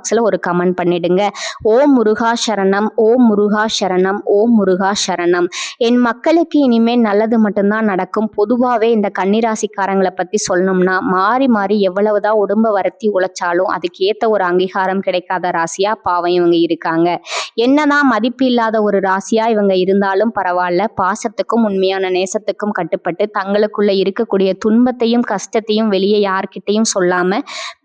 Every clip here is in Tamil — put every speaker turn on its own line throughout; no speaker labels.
பாக்ஸில் ஒரு கமெண்ட் பண்ணிடுங்க. ஓம் முருகா சரணம் ஓம் முருகா சரணம் ஓம் முருகா சரணம். என் மக்களுக்கு இனிமேல் நல்லது மட்டும்தான் நடக்கும். பொதுவாகவே இந்த கன்னிராசிக்காரங்களை பற்றி சொல்லணும்னா மாறி மாறி எவ்வளவுதான் உடம்ப வருத்தி உழைச்சாலும் அதுக்கு ஏற்ற ஒரு அங்கீகாரம் கிடைக்காத ராசியா பாவம் இவங்க இருக்காங்க. என்னதான் மதிப்பு இல்லாத ஒரு ராசியா இவங்க இருந்தாலும் பரவாயில்ல பாசத்துக்கும் உண்மையான நேசத்துக்கும் கட்டுப்பட்டு தங்களுக்குள்ள இருக்கக்கூடிய துன்பத்தையும் கஷ்டத்தையும் வெளியே யார்கிட்டையும் சொல்லாம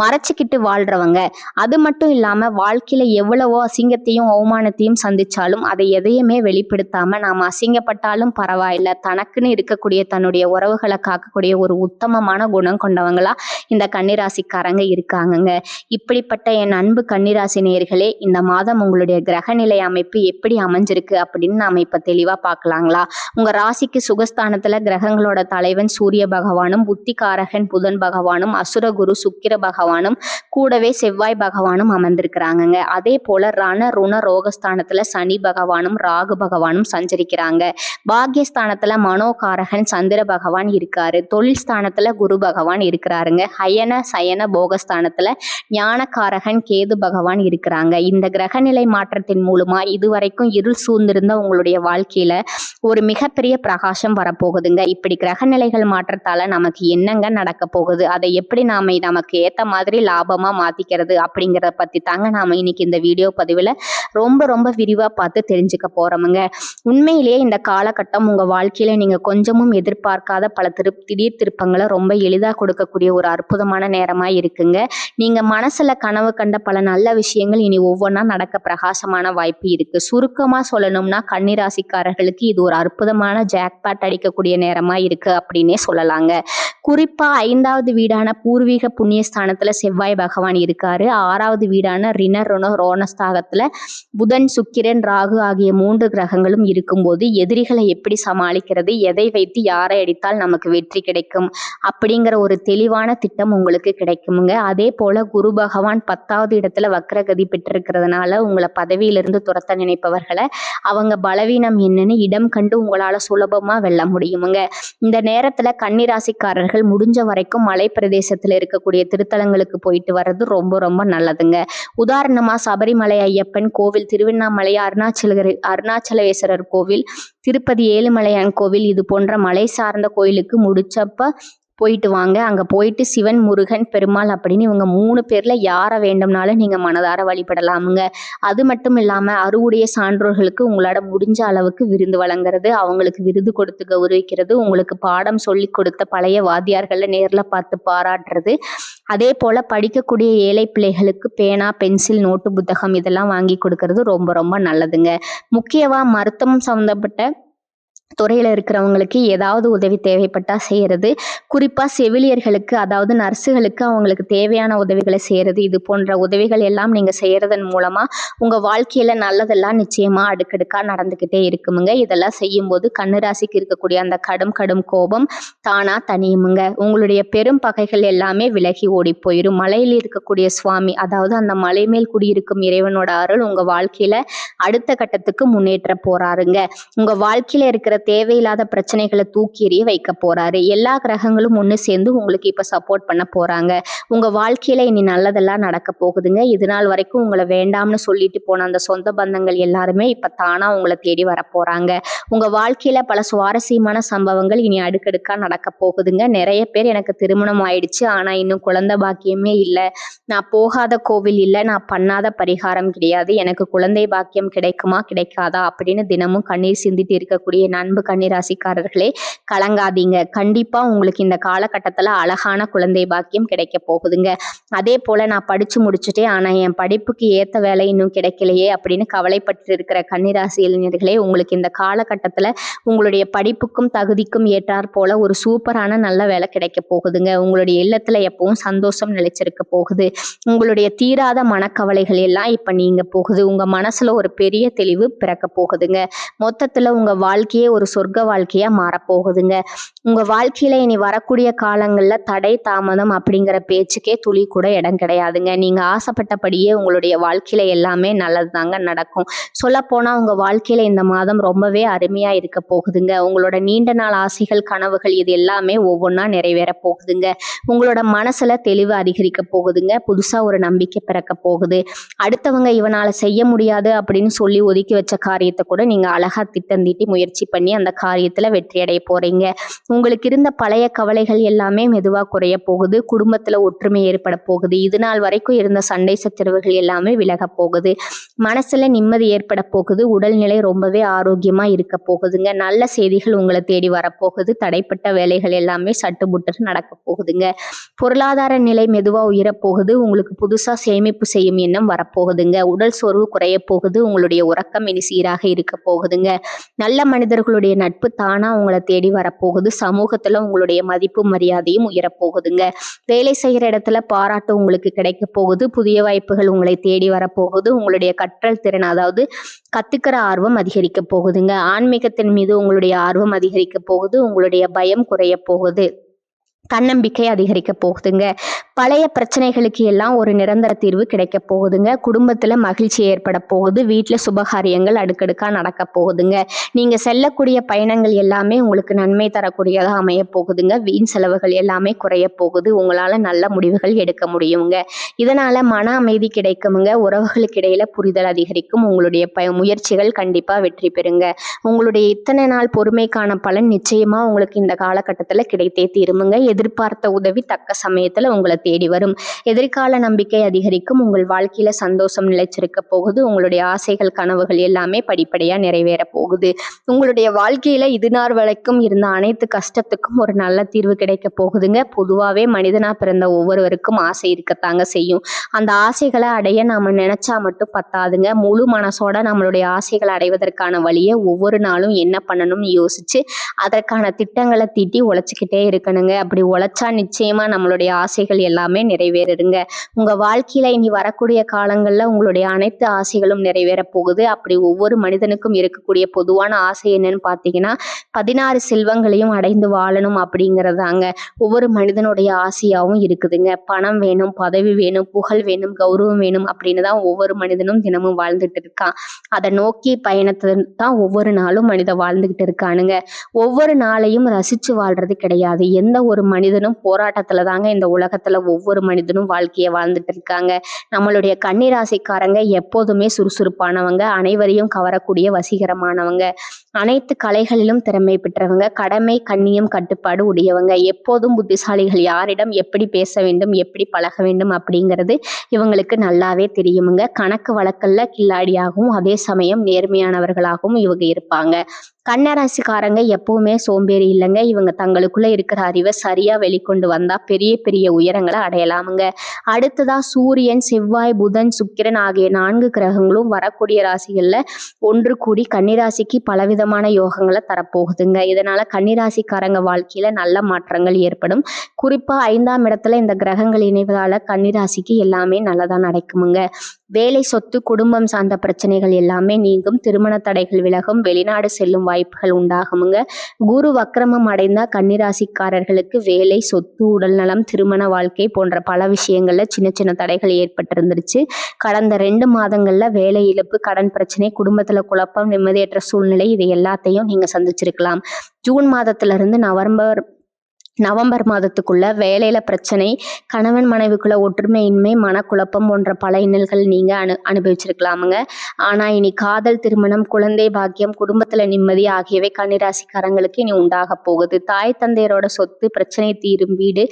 மறைச்சிக்கிட்டு வாழ்றவங்க. அது மட்டும் மட்டும் இல்லாமல் வாழ்க்கையில் எவ்வளவோ அசிங்கத்தையும் அவமானத்தையும் சந்திச்சாலும் அதை எதையுமே வெளிப்படுத்தாமல் நாம் அசிங்கப்பட்டாலும் பரவாயில்ல. தனக்குன்னு இருக்கக்கூடிய தன்னுடைய உறவுகளை காக்கக்கூடிய ஒரு உத்தமமான குணம் கொண்டவங்களா இந்த கன்னிராசிக்காரங்க இருக்காங்கங்க. இப்படிப்பட்ட என் அன்பு கன்னிராசி நேயர்களே இந்த மாதம் உங்களுடைய கிரகநிலை அமைப்பு எப்படி அமைஞ்சிருக்கு அப்படின்னு நாம் இப்போ தெளிவாக பார்க்கலாங்களா உங்கள் ராசிக்கு சுகஸ்தானத்தில் கிரகங்களோட தலைவன் சூரிய பகவானும் புத்திகாரகன் புதன் பகவானும் அசுரகுரு சுக்கிர பகவானும் கூடவே செவ்வாய் பகவானும் அமர்ந்திருக்கிறாங்கங்க. அதே போல ரண ருண ரோகஸ்தானத்துல சனி பகவானும் ராகு பகவானும் சஞ்சரிக்கிறாங்க. பாக்யஸ்தானத்துல மனோகாரகன் சந்திர பகவான் இருக்காரு. தொழில் ஸ்தானத்துல குரு பகவான் இருக்கிறாருங்க. ஹயன சயன போகஸ்தானத்துல ஞானகாரகன் கேது பகவான் இருக்கிறாங்க. இந்த கிரகநிலை மாற்றத்தின் மூலமா இதுவரைக்கும் இருள் சூழ்ந்திருந்த உங்களுடைய வாழ்க்கையில ஒரு மிகப்பெரிய பிரகாசம் வரப்போகுதுங்க. இப்படி கிரகநிலைகள் மாற்றத்தால நமக்கு என்னங்க நடக்க போகுது? அதை எப்படி நாம நமக்கு ஏத்த மாதிரி லாபமா மாத்திக்கிறது அப்படிங்கிறத பத்தி தாங்க நாம இன்னைக்கு இந்த வீடியோ பதிவுல ரொம்ப ரொம்ப விரிவா பார்த்து தெரிஞ்சுக்க போறோமுங்க. உண்மையிலேயே இந்த காலகட்டம் உங்க வாழ்க்கையில நீங்க கொஞ்சமும் எதிர்பார்க்காத பல திரு திடீர் திருப்பங்களை ரொம்ப எளிதா கொடுக்கக்கூடிய ஒரு அற்புதமான நேரமா இருக்குங்க. நீங்க மனசுல கனவு கண்ட பல நல்ல விஷயங்கள் இனி ஒவ்வொன்றா நடக்க பிரகாசமான வாய்ப்பு இருக்கு. சுருக்கமா சொல்லணும்னா கன்னிராசிக்காரர்களுக்கு இது ஒரு அற்புதமான ஜாக்பாட் அடிக்கக்கூடிய நேரமா இருக்கு அப்படின்னே சொல்லலாங்க. குறிப்பா ஐந்தாவது வீடான பூர்வீக புண்ணியஸ்தானத்துல செவ்வாய் பகவான் இருக்காரு. ஆறாவது வீடான ரினரோன ருண ரோணஸ்தாகத்துல புதன் சுக்கிரன் ராகு ஆகிய மூன்று கிரகங்களும் இருக்கும்போது எதிரிகளை எப்படி சமாளிக்கிறது எதை வைத்து யாரை அடித்தால் நமக்கு வெற்றி கிடைக்கும் அப்படிங்கிற ஒரு தெளிவான திட்டம் உங்களுக்கு கிடைக்குமுங்க. அதே போல குரு பகவான் பத்தாவது இடத்துல வக்ரகதி பெற்றிருக்கிறதுனால உங்களை பதவியிலிருந்து துரத்த நினைப்பவர்களை அவங்க பலவீனம் என்னன்னு இடம் கண்டு உங்களால சுலபமா வெல்ல முடியுமுங்க. இந்த நேரத்துல கன்னிராசிக்காரர்கள் முடிஞ்ச வரைக்கும் மலை பிரதேசத்துல இருக்கக்கூடிய திருத்தலங்களுக்கு போயிட்டு வர்றது ரொம்ப ரொம்ப நல்லதுங்க. உதாரணமா சபரிமலை ஐயப்பன் கோவில் திருவண்ணாமலை அருணாச்சல அருணாச்சலேஸ்வரர் கோவில் திருப்பதி ஏழுமலையான் கோவில் இது போன்ற மலை சார்ந்த கோயிலுக்கு முடிச்சப்ப போயிட்டு வாங்க. அங்கே போயிட்டு சிவன் முருகன் பெருமாள் அப்படின்னு இவங்க மூணு பேரில் யாரை வேண்டும்னாலும் நீங்கள் மனதார வழிபடலாமுங்க. அது மட்டும் இல்லாமல் அறுவுடைய சான்றோர்களுக்கு உங்களால் முடிஞ்ச அளவுக்கு விருந்து வழங்குறது அவங்களுக்கு விருது கொடுத்து கௌரவிக்கிறது உங்களுக்கு பாடம் சொல்லி கொடுத்த பழைய வாத்தியார்களை நேரில் பார்த்து பாராட்டுறது. அதே போல் படிக்கக்கூடிய ஏழை பிள்ளைகளுக்கு பேனா பென்சில் நோட்டு புத்தகம் இதெல்லாம் வாங்கி கொடுக்கறது ரொம்ப ரொம்ப நல்லதுங்க. முக்கியமாக மருத்துவம் சம்மந்தப்பட்ட துறையில் இருக்கிறவங்களுக்கு ஏதாவது உதவி தேவைப்பட்டால் செய்கிறது குறிப்பாக செவிலியர்களுக்கு அதாவது நர்ஸுகளுக்கு அவங்களுக்கு தேவையான உதவிகளை செய்கிறது இது போன்ற உதவிகள் எல்லாம் நீங்கள் செய்கிறதன் மூலமாக உங்கள் வாழ்க்கையில் நல்லதெல்லாம் நிச்சயமாக அடுக்கடுக்காக நடந்துக்கிட்டே இருக்குமுங்க. இதெல்லாம் செய்யும்போது கண்ணுராசிக்கு இருக்கக்கூடிய அந்த கடும் கடும் கோபம் தானாக தனியுமுங்க உங்களுடைய பெரும் பகைகள் எல்லாமே விலகி ஓடி போயிடும் மலையில் இருக்கக்கூடிய சுவாமி அதாவது அந்த மலை மேல் குடியிருக்கும் இறைவனோட அருள் உங்கள் வாழ்க்கையில் அடுத்த கட்டத்துக்கு முன்னேற்ற போகிறாருங்க உங்கள் வாழ்க்கையில் இருக்கிற தேவையில்லாத பிரச்சனைகளை தூக்கி எறிய வைக்க போறாரு. எல்லா கிரகங்களும் ஒன்று சேர்ந்து உங்களுக்கு இப்போ சப்போர்ட் பண்ண போறாங்க. உங்க வாழ்க்கையில இனி நல்லதெல்லாம் நடக்க போகுதுங்க. இது நாள் வரைக்கும் உங்களை வேண்டாம்னு சொல்லிட்டு போன அந்த சொந்த பந்தங்கள் எல்லாருமே இப்போ தானா உங்களை தேடி வர போறாங்க. உங்க வாழ்க்கையில பல சுவாரஸ்யமான சம்பவங்கள் இனி அடுக்கடுக்கா நடக்க போகுதுங்க. நிறைய பேர் எனக்கு திருமணம் ஆயிடுச்சு. ஆனா இன்னும் குழந்தை பாக்கியமே இல்லை. நான் போகாத கோவில் இல்லை. நான் பண்ணாத பரிகாரம் கிடையாது. எனக்கு குழந்தை பாக்கியம் கிடைக்குமா? கிடைக்காதா? அப்படின்னு தினமும் கண்ணீர் சிந்திட்டு இருக்கக்கூடிய நான் அன்பு கன்னிராசிக்காரர்களே கலங்காதீங்க. கண்டிப்பாக உங்களுக்கு இந்த காலகட்டத்துல அழகான குழந்தை பாக்கியம் கிடைக்க போகுதுங்க. அதே போல நான் படிச்சு முடிச்சுட்டே ஆனால் என் படிப்புக்கு ஏற்ற வேலை இன்னும் கிடைக்கலையே அப்படின்னு கவலைப்பட்டு இருக்கிற கன்னிராசி இளைஞர்களே உங்களுக்கு இந்த காலகட்டத்தில் உங்களுடைய படிப்புக்கும் தகுதிக்கும் ஏற்றாற் போல ஒரு சூப்பரான நல்ல வேலை கிடைக்க போகுதுங்க. உங்களுடைய இல்லத்துல எப்பவும் சந்தோஷம் நிலைச்சிருக்க போகுது. உங்களுடைய தீராத மனக்கவலைகள் எல்லாம் இப்போ நீங்க போகுது. உங்க மனசுல ஒரு பெரிய தெளிவு பிறக்க போகுதுங்க. மொத்தத்தில் உங்கள் வாழ்க்கையே ஒரு சொர்க்க வாழ்க்கையாக மாறப்போகுதுங்க. உங்கள் வாழ்க்கையில் இனி வரக்கூடிய காலங்களில் தடை தாமதம் அப்படிங்கிற பேச்சுக்கே துளி கூட இடம் கிடையாதுங்க. நீங்கள் ஆசைப்பட்டபடியே உங்களுடைய வாழ்க்கையில் எல்லாமே நல்லது தாங்க நடக்கும். சொல்லப்போனால் உங்கள் வாழ்க்கையில் இந்த மாதம் ரொம்பவே அருமையாக இருக்க போகுதுங்க. உங்களோட நீண்ட நாள் ஆசைகள் கனவுகள் இது எல்லாமே ஒவ்வொன்றா நிறைவேற போகுதுங்க. உங்களோட மனசில் தெளிவு அதிகரிக்க போகுதுங்க. புதுசாக ஒரு நம்பிக்கை பிறக்க போகுது. அடுத்தவங்க இவனால் செய்ய முடியாது அப்படின்னு சொல்லி ஒதுக்கி வச்ச காரியத்தை கூட நீங்கள் அழகாக திட்டம் தீட்டி முயற்சி பண்ணி அந்த காரியத்தில் வெற்றி அடைய போகிறீங்க உங்களுக்கு இருந்த பழைய கவலைகள் எல்லாமே மெதுவாக குறைய போகுது. குடும்பத்தில் ஒற்றுமை ஏற்பட போகுது. இது நாள் வரைக்கும் இருந்த சண்டை சச்சரவுகள் எல்லாமே விலக போகுது. மனசில் நிம்மதி ஏற்பட போகுது. உடல்நிலை ரொம்பவே ஆரோக்கியமாக இருக்க போகுதுங்க. நல்ல செய்திகள் உங்களை தேடி வரப்போகுது. தடைப்பட்ட வேலைகள் எல்லாமே சட்டுமுட்டு நடக்க போகுதுங்க. பொருளாதார நிலை மெதுவாக உயரப்போகுது. உங்களுக்கு புதுசாக சேமிப்பு செய்யும் எண்ணம் வரப்போகுதுங்க. உடல் சோர்வு குறைய போகுது. உங்களுடைய உறக்கம் இனி சீராக இருக்க போகுதுங்க. நல்ல மனிதர்கள் உங்களுடைய நட்பு தானாக உங்களை தேடி வரப்போகுது. சமூகத்தில் உங்களுடைய மதிப்பு மரியாதையும் உயரப்போகுதுங்க. வேலை செய்கிற இடத்துல பாராட்டு உங்களுக்கு கிடைக்க போகுது. புதிய வாய்ப்புகள் உங்களை தேடி வரப்போகுது. உங்களுடைய கற்றல் திறன் அதாவது கத்துக்கிற ஆர்வம் அதிகரிக்க போகுதுங்க. ஆன்மீகத்தின் மீது உங்களுடைய ஆர்வம் அதிகரிக்க போகுது. உங்களுடைய பயம் குறைய போகுது. தன்னம்பிக்கை அதிகரிக்க போகுதுங்க. பழைய பிரச்சனைகளுக்கு எல்லாம் ஒரு நிரந்தர தீர்வு கிடைக்க போகுதுங்க. குடும்பத்தில் மகிழ்ச்சி ஏற்பட போகுது. வீட்டில் சுபகாரியங்கள் அடுக்கடுக்காக நடக்க போகுதுங்க. நீங்கள் செல்லக்கூடிய பயணங்கள் எல்லாமே உங்களுக்கு நன்மை தரக்கூடியதாக அமைய போகுதுங்க. வீண் செலவுகள் எல்லாமே குறைய போகுது. உங்களால் நல்ல முடிவுகள் எடுக்க முடியுங்க. இதனால் மன அமைதி கிடைக்குமுங்க. உறவுகளுக்கு இடையில புரிதல் அதிகரிக்கும். உங்களுடைய ப முயற்சிகள் கண்டிப்பாக வெற்றி பெறுங்க. உங்களுடைய இத்தனை நாள் பொறுமைக்கான பலன் நிச்சயமாக உங்களுக்கு இந்த காலகட்டத்தில் கிடைத்தே தீருமுங்க. எதிர்பார்த்த உதவி தக்க சமயத்தில் உங்களை தேடி வரும். எதிர்கால நம்பிக்கை அதிகரிக்கும். உங்கள் வாழ்க்கையில சந்தோஷம் நிலைச்சிருக்க போகுது. உங்களுடைய ஆசைகள் கனவுகள் எல்லாமே படிப்படியாக நிறைவேற போகுது. உங்களுடைய வாழ்க்கையில இதுநார் வரைக்கும் இருந்த அனைத்து கஷ்டத்துக்கும் ஒரு நல்ல தீர்வு கிடைக்க போகுதுங்க. பொதுவாகவே மனிதனா பிறந்த ஒவ்வொருவருக்கும் ஆசை இருக்கத்தாங்க செய்யும். அந்த ஆசைகளை அடைய நாம நினைச்சா மட்டும் பத்தாதுங்க. முழு மனசோட நம்மளுடைய ஆசைகளை அடைவதற்கான வழியை ஒவ்வொரு நாளும் என்ன பண்ணணும்னு யோசிச்சு அதற்கான திட்டங்களை தீட்டி உழைச்சிக்கிட்டே இருக்கணுங்க. அப்படி உழைச்சா நிச்சயமா நம்மளுடைய ஆசைகள் எல்லாமே நிறைவேறுங்க உங்க வாழ்க்கையில இனி வரக்கூடிய காலங்கள்ல உங்களுடைய அனைத்து ஆசைகளும் நிறைவேற போகுது. அப்படி ஒவ்வொரு மனிதனுக்கும் இருக்கக்கூடிய பொதுவான ஆசை என்னன்னு பார்த்தீங்கன்னா பதினாறு செல்வங்களையும் அடைந்து வாழணும் அப்படிங்கிறதாங்க. ஒவ்வொரு மனிதனுடைய ஆசையாகவும் இருக்குதுங்க. பணம் வேணும் பதவி வேணும் புகழ் வேணும் கௌரவம் வேணும் அப்படின்னு தான் ஒவ்வொரு மனிதனும் தினமும் வாழ்ந்துட்டு இருக்கான். அதை நோக்கி பயணத்தை தான் ஒவ்வொரு நாளும் மனித வாழ்ந்துகிட்டு இருக்கானுங்க. ஒவ்வொரு நாளையும் ரசிச்சு வாழ்றது கிடையாது. எந்த ஒரு மனிதனும் போராட்டத்துல தாங்க இந்த உலகத்துல ஒவ்வொரு மனிதனும் வாழ்க்கையை வாழ்ந்துட்டு இருக்காங்க. நம்மளுடைய கன்னிராசிக்காரங்க எப்போதுமே சுறுசுறுப்பானவங்க அனைவரையும் கவரக்கூடிய வசீகரமானவங்க. அனைத்து கலைகளிலும் திறமை பெற்றவங்க கடமை கண்ணியம் கட்டுப்பாடு உடையவங்க. எப்போதும் புத்திசாலிகள் யாரிடம் எப்படி பேச வேண்டும் எப்படி பழக வேண்டும் அப்படிங்கிறது இவங்களுக்கு நல்லாவே தெரியுமுங்க. கணக்கு வழக்கல்ல கில்லாடியாகவும் அதே சமயம் நேர்மையானவர்களாகவும் இவங்க இருப்பாங்க. கன்னராசிக்காரங்க எப்பவுமே சோம்பேறி இல்லைங்க. இவங்க தங்களுக்குள்ள இருக்கிற அறிவை சரியா வெளிக்கொண்டு வந்தா பெரிய பெரிய உயரங்களை அடையலாமுங்க. அடுத்ததா சூரியன் செவ்வாய் புதன் சுக்கிரன் ஆகிய நான்கு கிரகங்களும் வரக்கூடிய ராசிகள்ல ஒன்று கூடி கன்னிராசிக்கு பலவிதமான யோகங்களை தரப்போகுதுங்க. இதனால கன்னிராசிக்காரங்க வாழ்க்கையில நல்ல மாற்றங்கள் ஏற்படும். குறிப்பா ஐந்தாம் இடத்துல இந்த கிரகங்கள் இணைவதால கன்னிராசிக்கு எல்லாமே நல்லதா நடக்குமுங்க. வேலை சொத்து குடும்பம் சார்ந்த பிரச்சனைகள் எல்லாமே நீங்கும். திருமண தடைகள் விலகும். வெளிநாடு செல்லும் வாய்ப்புகள் உண்டாகுமுங்க. குரு வக்கிரமம் அடைந்தால் கன்னிராசிக்காரர்களுக்கு வேலை சொத்து உடல்நலம் திருமண வாழ்க்கை போன்ற பல விஷயங்களில் சின்ன சின்ன தடைகள் ஏற்பட்டிருந்துருச்சு. கடந்த ரெண்டு மாதங்களில் வேலை இழப்பு கடன் பிரச்சனை குடும்பத்தில் குழப்பம் நிம்மதியற்ற சூழ்நிலை இது எல்லாத்தையும் நீங்கள் சந்திச்சிருக்கலாம். ஜூன் மாதத்துல இருந்து நவம்பர் நவம்பர் மாதத்துக்குள்ள வேலையில பிரச்சனை கணவன் மனைவிக்குள்ள ஒற்றுமையின்மை மனக்குழப்பம் போன்ற பல இன்னல்கள் நீங்கள் அனு அனுபவிச்சிருக்கலாமுங்க. ஆனால் இனி காதல் திருமணம் குழந்தை பாக்கியம் குடும்பத்தில் நிம்மதி ஆகியவை கன்னிராசிக்காரங்களுக்கு இனி உண்டாக போகுது. தாய் தந்தையரோட சொத்து பிரச்சனை தீரும் வீடு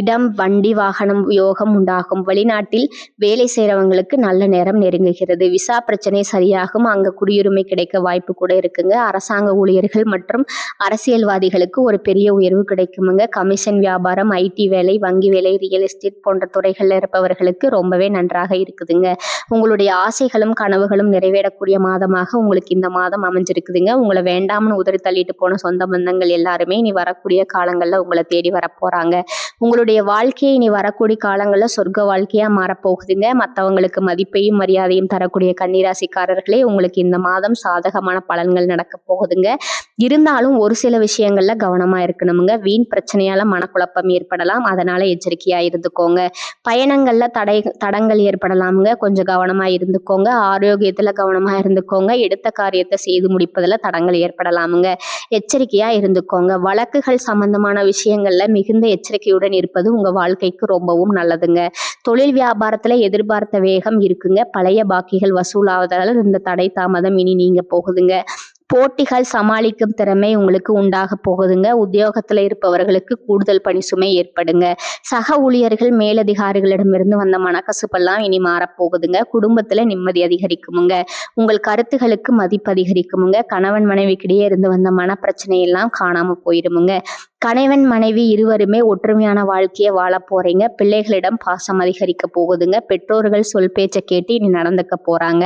இடம் வண்டி வாகனம் யோகம் உண்டாகும். வெளிநாட்டில் வேலை செய்கிறவங்களுக்கு நல்ல நேரம் நெருங்குகிறது. விசா பிரச்சனை சரியாகும். அங்கே குடியுரிமை கிடைக்க வாய்ப்பு கூட இருக்குங்க. அரசாங்க ஊழியர்கள் மற்றும் அரசியல்வாதிகளுக்கு ஒரு பெரிய உயர்வு கிடைக்குமுங்க. கமிஷன் வியாபாரம் ஐடி வேலை வங்கி வேலை ரியல் எஸ்டேட் போன்ற துறைகளில் இருப்பவர்களுக்கு ரொம்பவே நன்றாக இருக்குதுங்க. உங்களுடைய ஆசைகளும் கனவுகளும் நிறைவேறக்கூடிய மாதமாக உங்களுக்கு இந்த மாதம் அமைஞ்சிருக்குதுங்க. உங்களை வேண்டாம்னு உதறி தள்ளிட்டு போன சொந்த பந்தங்கள் எல்லாருமே இனி வரக்கூடிய காலங்களில் உங்களை தேடி வரப்போகிறாங்க உங்களுடைய வாழ்க்கையை இனி வரக்கூடிய காலங்களில் சொர்க்க வாழ்க்கையாக மாறப்போகுதுங்க. மற்றவங்களுக்கு மதிப்பையும் மரியாதையும் தரக்கூடிய கன்னிராசிக்காரர்களே உங்களுக்கு இந்த மாதம் சாதகமான பலன்கள் நடக்க போகுதுங்க. இருந்தாலும் ஒரு சில விஷயங்கள்ல கவனமாக இருக்கணுமுங்க. வீண் பிரச்சனை பிரச்சனையால மனக்குழப்பம் ஏற்படலாம். அதனால எச்சரிக்கையா இருந்துக்கோங்க. பயணங்கள்ல தடை தடங்கள் ஏற்படலாமுங்க. கொஞ்சம் கவனமா இருந்துக்கோங்க. ஆரோக்கியத்துல கவனமா இருந்துக்கோங்க. எடுத்த காரியத்தை செய்து முடிப்பதில் தடங்கள் ஏற்படலாமுங்க. எச்சரிக்கையா இருந்துக்கோங்க. வழக்குகள் சம்பந்தமான விஷயங்கள்ல மிகுந்த எச்சரிக்கையுடன் இருப்பது உங்க வாழ்க்கைக்கு ரொம்பவும் நல்லதுங்க. தொழில் வியாபாரத்துல எதிர்பார்த்த வேகம் இருக்குங்க. பழைய பாக்கிகள் வசூலாவதால் இந்த தடை தாமதம் இனி நீங்க போகுதுங்க. போட்டிகள் சமாளிக்கும் திறமை உங்களுக்கு உண்டாக போகுதுங்க. உத்தியோகத்தில் இருப்பவர்களுக்கு கூடுதல் பணி சுமை ஏற்படுங்க. சக ஊழியர்கள் மேலதிகாரிகளிடமிருந்து வந்த மனக்கசுப்பெல்லாம் இனி மாறப்போகுதுங்க குடும்பத்தில் நிம்மதி அதிகரிக்குமுங்க. உங்கள் கருத்துகளுக்கு மதிப்பு அதிகரிக்குமுங்க. கணவன் மனைவிக்கிடையே இருந்து வந்த மனப்பிரச்சனையெல்லாம் காணாமல் போயிருமுங்க. கணவன் மனைவி இருவருமே ஒற்றுமையான வாழ்க்கையை வாழ போறீங்க. பிள்ளைகளிடம் பாசம் அதிகரிக்க போகுதுங்க. பெற்றோர்கள் சொல் பேச்சை கேட்டு இனி நடந்துக்க போறாங்க.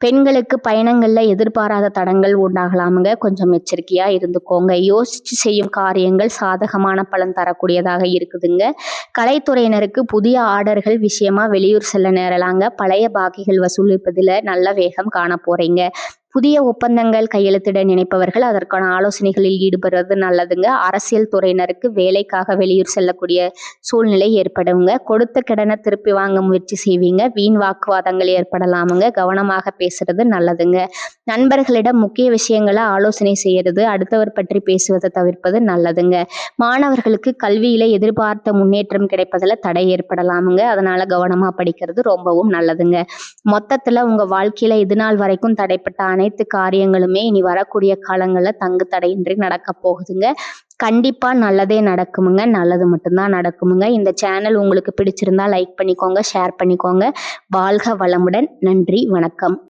பெண்களுக்கு பயணங்களில் எதிர்பாராத தடங்கள் உண்டாகலாமுங்க. கொஞ்சம் எச்சரிக்கையாக இருந்துக்கோங்க. யோசித்து செய்யும் காரியங்கள் சாதகமான பலன் தரக்கூடியதாக இருக்குதுங்க. கலைத்துறையினருக்கு புதிய ஆர்டர்கள் விஷயமா வெளியூர் செல்ல நேரலாங்க. பழைய பாக்கிகள் வசூலிப்பதில் நல்ல வேகம் காண போகிறீங்க புதிய ஒப்பந்தங்கள் கையெழுத்திட நினைப்பவர்கள் அதற்கான ஆலோசனைகளில் ஈடுபடுறது நல்லதுங்க. அரசியல் துறையினருக்கு வேலைக்காக வெளியூர் செல்லக்கூடிய சூழ்நிலை ஏற்படுங்க. கொடுத்த கடனை திருப்பி வாங்க முயற்சி செய்வீங்க. வீண் வாக்குவாதங்கள் ஏற்படலாமுங்க. கவனமாக பேசுறது நல்லதுங்க. நண்பர்களிடம் முக்கிய விஷயங்களை ஆலோசனை செய்யறது அடுத்தவர் பற்றி பேசுவதை தவிர்ப்பது நல்லதுங்க. மாணவர்களுக்கு கல்வியில எதிர்பார்த்த முன்னேற்றம் கிடைப்பதில் தடை ஏற்படலாமுங்க. அதனால கவனமா படிக்கிறது ரொம்பவும் நல்லதுங்க. மொத்தத்துல உங்க வாழ்க்கையில இது நாள் வரைக்கும் தடைப்பட்ட அனைத்து காரியங்களுமே இனி வரக்கூடிய காலங்களில் தங்கு தடையின்றி நடக்க போகுதுங்க. கண்டிப்பாக நல்லதே நடக்குமுங்க. நல்லது மட்டும்தான் நடக்குமுங்க. இந்த சேனல் உங்களுக்கு பிடிச்சிருந்தா லைக் பண்ணிக்கோங்க ஷேர் பண்ணிக்கோங்க. வாழ்க வளமுடன். நன்றி வணக்கம்.